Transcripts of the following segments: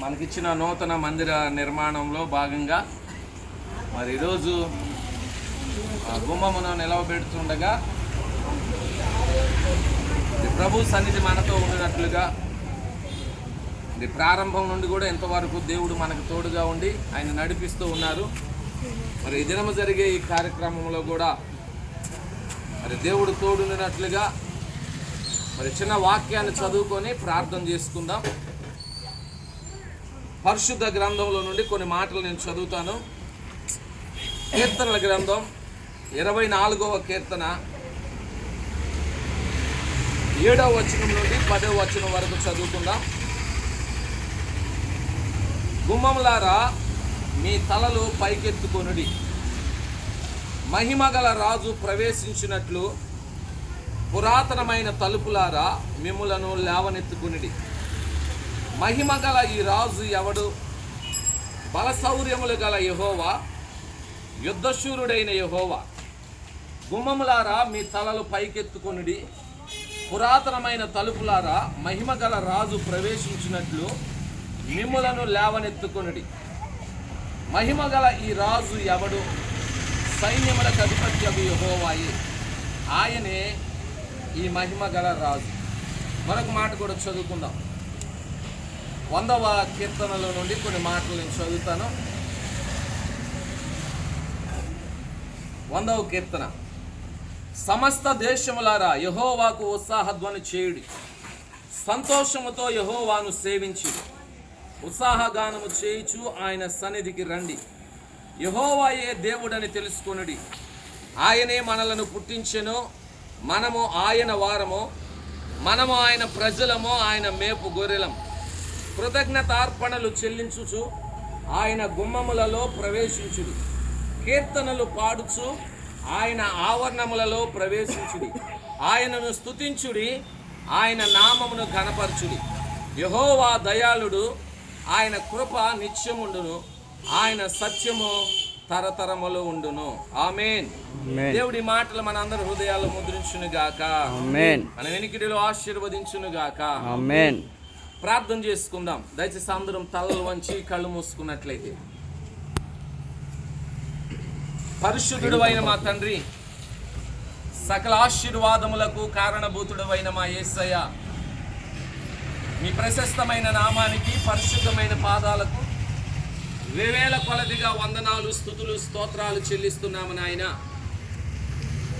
మనకిచ్చిన నూతన మందిర నిర్మాణంలో భాగంగా మరి ఈరోజు ఆ గుమ్మమును నిలవబెడుతుండగా ప్రభు సన్నిధి మనతో ఉండినట్లుగా ఇది ప్రారంభం నుండి కూడా ఇంతవరకు దేవుడు మనకు తోడుగా ఉండి ఆయన నడిపిస్తూ ఉన్నారు. మరి ఈ దినము జరిగే ఈ కార్యక్రమంలో కూడా మరి దేవుడు తోడున్నట్లుగా మరి చిన్న వాక్యాన్ని చదువుకొని ప్రార్థన చేసుకుందాం. పరిశుద్ధ గ్రంథంలో నుండి కొన్ని మాటలు నేను చదువుతాను. కీర్తనల గ్రంథం ఇరవై నాలుగవ కీర్తన. ఏడవ వచనం నుండి పదవ వచనం వరకు చదువుకుందాం. గుమ్మములారా మీ తలలు పైకెత్తుకొనుడి. మహిమగల రాజు ప్రవేశించినట్లు పురాతనమైన తలుపులారా మిమ్ములను లేవనెత్తుకునిడి. మహిమ గల ఈ రాజు ఎవడు? బలశౌర్యములు గల యహోవా యుద్ధశూరుడైన యహోవా. గుమ్మములారా మీ తలలు పైకెత్తుకొనిడి. పురాతనమైన తలుపులారా మహిమ గల రాజు ప్రవేశించినట్లు మిమ్ములను లేవనెత్తుకొనుడి. మహిమగల ఈ రాజు ఎవడు? సైన్యములకు అధిపత్యము యహోవాయే. ఆయనే ఈ మహిమ గల రాజు. మరొక మాట కూడా చదువుకుందాం. వందవ కీర్తనలో నుండి కొన్ని మాటలు నేను చదువుతాను. వందవ కీర్తన. సమస్త దేశములారా యహోవాకు ఉత్సాహధ్వని చేయుడి. సంతోషముతో యహోవాను సేవించి. ఉత్సాహగానము చేయుచు ఆయన సన్నిధికి రండి. యహోవాయే దేవుడని తెలుసుకొనుడి. ఆయనే మనలను పుట్టించెను. మనము ఆయన వారము. మనము ఆయన ప్రజలము. ఆయన మేపు గొర్రెలం. కృతజ్ఞతార్పణలు చెల్లించుచు ఆయన గుమ్మములలో ప్రవేశించుడి. కీర్తనలు పాడుచు ఆయన ఆవరణములలో ప్రవేశించుడి. ఆయనను స్తుతించుడి ఆయన నామమును ఘనపరచుడి. యహోవా దయాళుడు ఆయన కృప నిత్యముండును ఆయన సత్యము తరతరములు ఉండును. ఆమెన్. దేవుడి మాటలు మన అందరి హృదయాలు ముద్రించును గాక మన వెనికిడిలో ఆశీర్వదించును గాక ఆమేన్. ప్రార్థన చేసుకుందాం. దయచేసి అందరం తలలు వంచి కళ్ళు మూసుకున్నట్లయితే. పరిశుద్ధుడు అయిన మా తండ్రి సకల ఆశీర్వాదములకు కారణభూతుడు అయిన మా యేసయ్య మీ ప్రశస్తమైన నామానికి పరిశుద్ధమైన పాదాలకు వేవేల కొలదిగా వందనాలు స్థుతులు స్తోత్రాలు చెల్లిస్తున్నాము నాయన.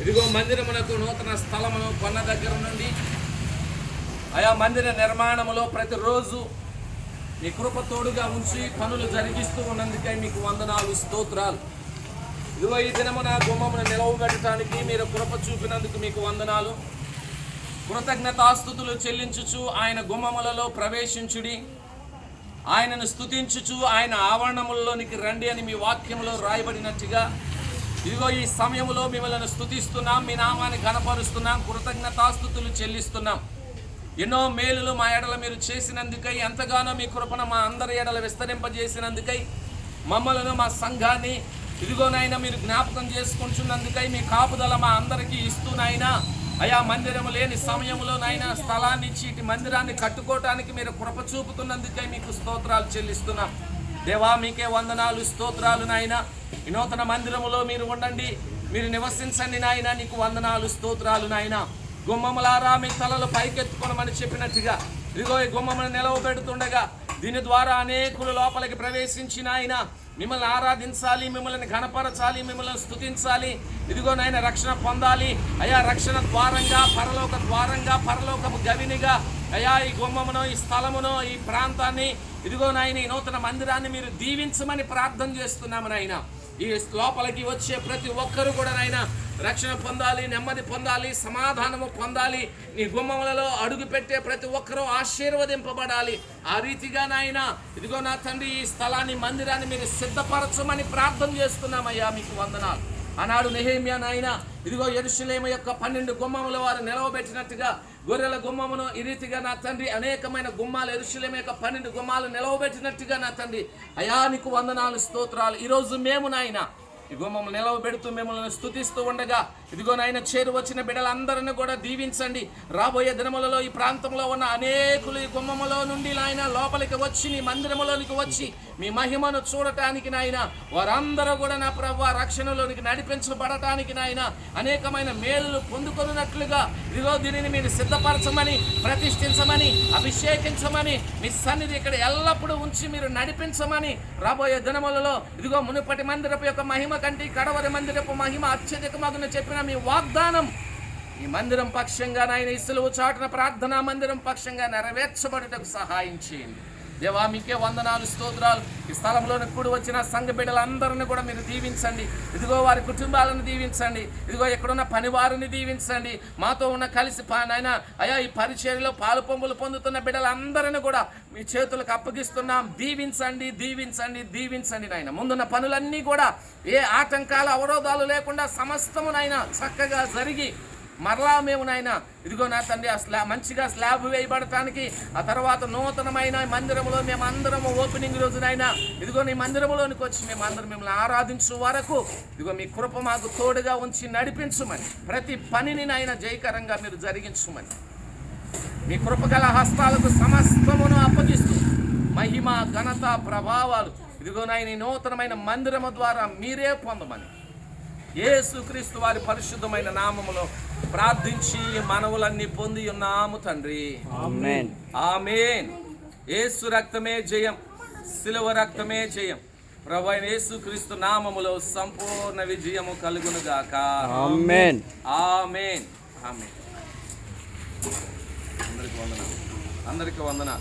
ఇదిగో మందిరమునకు నూతన స్థలమును కొన్న దగ్గర నుండి ఆయా మందిర నిర్మాణంలో ప్రతిరోజు మీ కృప తోడుగా ఉంచి పనులు జరిగిస్తూ ఉన్నందుకై మీకు వందనాలు స్తోత్రాలు. ఇదిగో ఈ దినమున గుమ్మమును నిలవబెట్టడానికి మీరు కృప చూపినందుకు మీకు వందనాలు. కృతజ్ఞతాస్థుతులు చెల్లించుచు ఆయన గుమ్మములలో ప్రవేశించుడి. ఆయనను స్థుతించుచు ఆయన ఆవరణములలోనికి రండి అని మీ వాక్యంలో రాయబడినట్టుగా. ఇదిగో ఈ సమయంలో మిమ్మల్ని స్థుతిస్తున్నాం మీ నామాన్ని కనపరుస్తున్నాం కృతజ్ఞతాస్థుతులు చెల్లిస్తున్నాం. ఎన్నో మేలులు మా ఎడల మీరు చేసినందుకై ఎంతగానో మీ కృపణ మా అందరి ఎడల విస్తరింపజేసినందుకై మమ్మలను మా సంఘాన్ని ఇదిగోనైనా మీరు జ్ఞాపకం చేసుకుంటున్నందుకై మీ కాపుదల మా అందరికీ ఇస్తూనైనా అయా మందిరము లేని సమయంలోనైనా స్థలాన్ని ఇచ్చి మందిరాన్ని కట్టుకోవటానికి మీరు కృప చూపుతున్నందుకై మీకు స్తోత్రాలు చెల్లిస్తున్నాం. దేవా మీకే వందనాలు స్తోత్రాలు నాయన. వినూతన మందిరములో మీరు ఉండండి మీరు నివసించండి నాయన నీకు వందనాలు స్తోత్రాలు నాయన. గుమ్మములారా మీ తలలు పైకెత్తుకొనమని చెప్పినట్టుగా. ఇదిగో ఈ గుమ్మమును నిలవబెడుతుండగా దీని ద్వారా అనేకులు లోపలికి ప్రవేశించిన ఆయన మిమ్మల్ని ఆరాధించాలి మిమ్మల్ని ఘనపరచాలి మిమ్మల్ని స్థుతించాలి ఇదిగో నాయన రక్షణ పొందాలి. అయా రక్షణ ద్వారంగా పరలోక ద్వారంగా పరలోకపు గవినిగా. అయా ఈ గుమ్మమును ఈ స్థలమును ఈ ప్రాంతాన్ని ఇదిగో నాయన ఈ నూతన మందిరాన్ని మీరు దీవించమని ప్రార్థన చేస్తున్నాము నాయన. ఈ లోపలికి వచ్చే ప్రతి ఒక్కరు కూడా నాయన రక్షణ పొందాలి నెమ్మది పొందాలి సమాధానము పొందాలి. నీ గుమ్మములలో అడుగు పెట్టే ప్రతి ఒక్కరూ ఆశీర్వదింపబడాలి. ఆ రీతిగా నాయన ఇదిగో నా తండ్రి ఈ స్థలాన్ని మందిరాన్ని మీరు సిద్ధపరచమని ప్రార్థన చేస్తున్నామయ్యా మీకు వందనాలు. ఆనాడు నెహేమియా నాయన ఇదిగో ఎరుషులేమ యొక్క పన్నెండు గుమ్మముల వారు నిలవబెట్టినట్టుగా గొర్రెల గుమ్మమును ఈ రీతిగా నా తండ్రి అనేకమైన గుమ్మాలు ఎరుషులేమ యొక్క పన్నెండు గుమ్మాలు నిలవబెట్టినట్టుగా నా తండ్రి. అయా నీకు వందనాలు స్తోత్రాలు. ఈరోజు మేము నాయన ఈ గుమ్మము నిలవబెడుతూ మిమ్మల్ని స్థుతిస్తూ ఉండగా ఇదిగో నాయన చేరు వచ్చిన బిడ్డలందరిని కూడా దీవించండి. రాబోయే దినములలో ఈ ప్రాంతంలో ఉన్న అనేకులు ఈ గుమ్మములో నుండి నాయన లోపలికి వచ్చి నీ మందిరములోనికి వచ్చి మీ మహిమను చూడటానికి నాయన వారందరూ కూడా నా ప్రభు రక్షణలోనికి నడిపించబడటానికి నాయన అనేకమైన మేలులు పొందుకున్నట్లుగా ఇదిగో దీనిని మీరు సిద్ధపరచమని ప్రతిష్ఠించమని అభిషేకించమని మీ సన్నిధి ఇక్కడ ఎల్లప్పుడూ ఉంచి మీరు నడిపించమని రాబోయే దినములలో ఇదిగో మునుపటి మందిరపు యొక్క మహిమ కంటే కడవరి మందిరపు మహిమ అత్యధికమగున చెప్పిన మీ వాగ్దానం. ఈ మందిరం పక్షంగా నాయన ఇసులువు చాటున ప్రార్థనా మందిరం పక్షంగా నెరవేర్చబడుటకు సహాయం చేయండి. దేవా మీకే వందనాలు స్తోత్రాలు. ఈ స్థలంలోని కూడి వచ్చిన సంఘ బిడ్డలందరినీ కూడా మీరు దీవించండి. ఇదిగో వారి కుటుంబాలను దీవించండి. ఇదిగో ఎక్కడున్న పనివారిని దీవించండి. మాతో ఉన్న కలిసి పా- నాయన అయా ఈ పరిచర్యలో పాలు పొంగులు పొందుతున్న బిడ్డలందరిని కూడా మీ చేతులకు అప్పగిస్తున్నాం. దీవించండి దీవించండి దీవించండి నాయన. ముందున్న పనులన్నీ కూడా ఏ ఆటంకాలు అవరోధాలు లేకుండా సమస్తము నాయన చక్కగా జరిగి మరలా మేము నాయన ఇదిగో నా తండ్రి ఆ స్లా మంచిగా స్లాబ్ వేయబడటానికి ఆ తర్వాత నూతనమైన మందిరంలో మేము అందరము ఓపెనింగ్ రోజు నాయన ఇదిగో నీ మందిరంలోనికి వచ్చి మేము అందరం మిమ్మల్ని ఆరాధించు వరకు ఇదిగో మీ కృప మాకు తోడుగా ఉంచి నడిపించుమని ప్రతి పనిని నాయన జయకరంగా మీరు జరిగించుమని మీ కృపగల హస్తాలకు సమస్తమును అప్పగిస్తూ మహిమ ఘనత ప్రభావాలు ఇదిగో నాయన ఈ నూతనమైన మందిరము ద్వారా మీరే పొందమని. యేసుక్రీస్తు వారి పరిశుద్ధమైన నామములో ప్రార్థించి మనవులన్నీ పొంది ఉన్నాము తండ్రి. ఆమేన్. ఆమేన్. యేసు రక్తమే జయం సిలువ రక్తమే జయం. ప్రభు అయిన యేసుక్రీస్తు నామములో సంపూర్ణ విజయము కలుగును గాక. ఆమేన్. ఆమేన్. ఆమేన్. అందరికి వందన అందరికి వందన